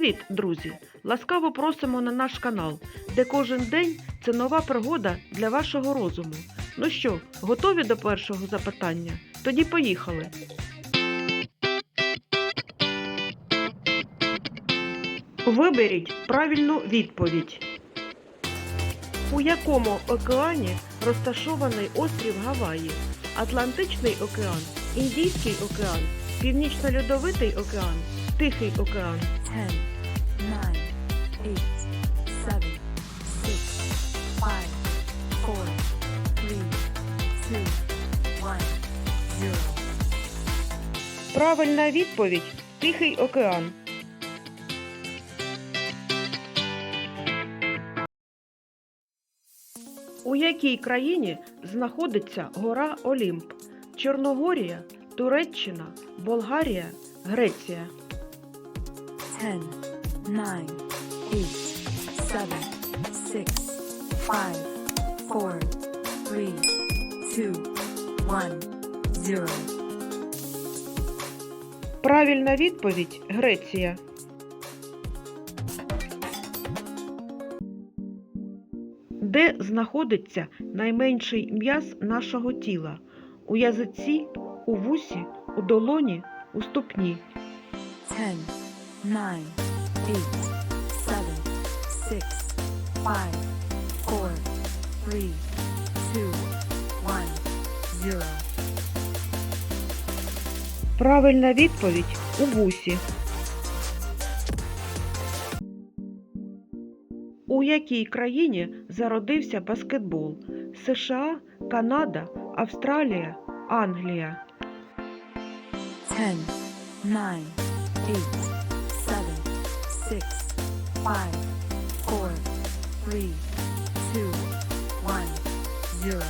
Привіт, друзі! Ласкаво просимо на наш канал, де кожен день це нова пригода для вашого розуму. Ну що, готові до першого запитання? Тоді поїхали. Виберіть правильну відповідь. У якому океані розташований острів Гаваї? Атлантичний океан, Індійський океан, Північно-Льодовитий океан, Тихий океан. 10, 9, 8, 7, 6, 5, 4, 3, 2, 1, 0. Правильна відповідь Тихий океан. У якій країні знаходиться гора Олімп? Чорногорія, Туреччина, Болгарія, Греція. 10, 9, 8, 7, 6, 5, 4, 3, 2, 1, 0. Правильна відповідь Греція. Де знаходиться найменший м'яз нашого тіла? У язиці, у вусі, у долоні, у ступні. 10, 9, 8, 7, 6, 5, 4, 3, 2, 1, 0. Правильна відповідь у вусі. У якій країні зародився баскетбол? США, Канада, Австралія, Англія. 10, 9, 8, 7, 6, 5, 4, 3, 2, 1, 0.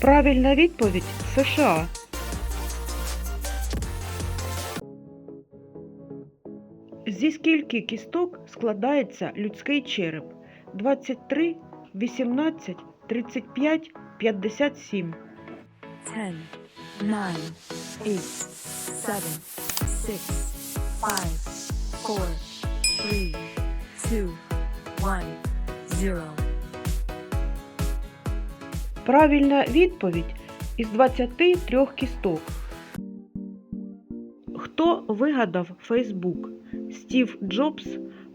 Правильна відповідь США. Зі скільки кісток складається людський череп? 23, 18, 35, 57. 10, 9, 8, 7, 6, 5, 4, 3, 2, 1, 0. Правильна відповідь із 23 кісток. Хто вигадав Фейсбук? Стів Джобс,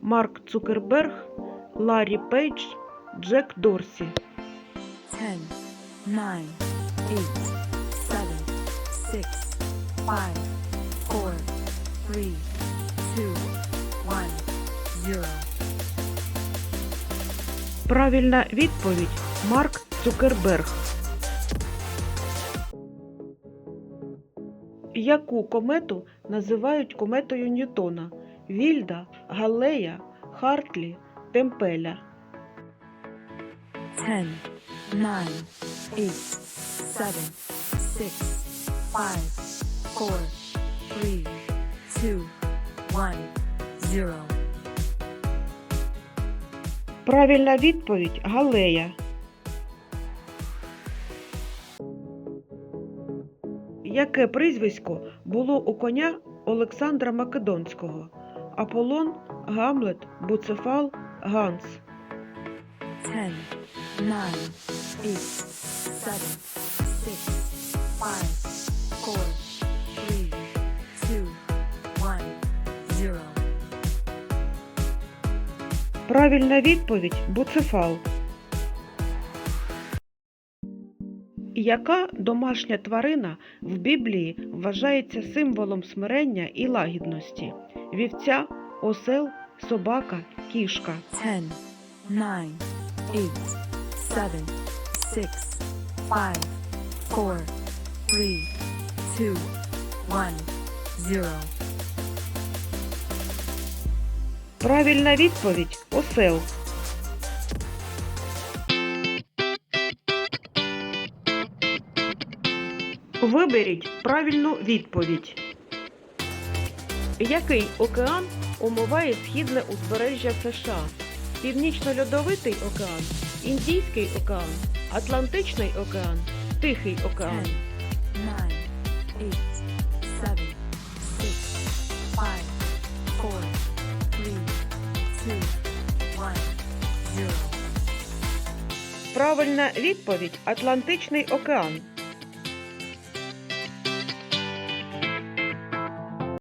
Марк Цукерберг, Ларі Пейдж, Джек Дорсі. 10, 9, 8, 7, 6, 5, 4, 3, Правильна відповідь Марк Цукерберг. Яку комету називають кометою Ньютона? Вільда, Галлея, Хартлі, Темпеля. 10, 9, 8, 7, 6, 5, 4, 3, 2, 1, 0. Правильна відповідь Галея. Яке прізвисько було у коня Олександра Македонського? Аполлон, Гамлет, Буцефал, Ганс. 10, 9, 8, 7, Правильна відповідь Буцефал. Яка домашня тварина в Біблії вважається символом смирення і лагідності? Вівця, осел, собака, кішка. 10, 9, 8, 7, 6, 5, 4, 3, 2, 1, 0. Правильна відповідь осел. Виберіть правильну відповідь. Який океан омиває східне узбережжя США? Північно-льодовитий океан, Індійський океан, Атлантичний океан, Тихий океан. 9, 8, 7, 6, 5, zero. Правильна відповідь Атлантичний океан.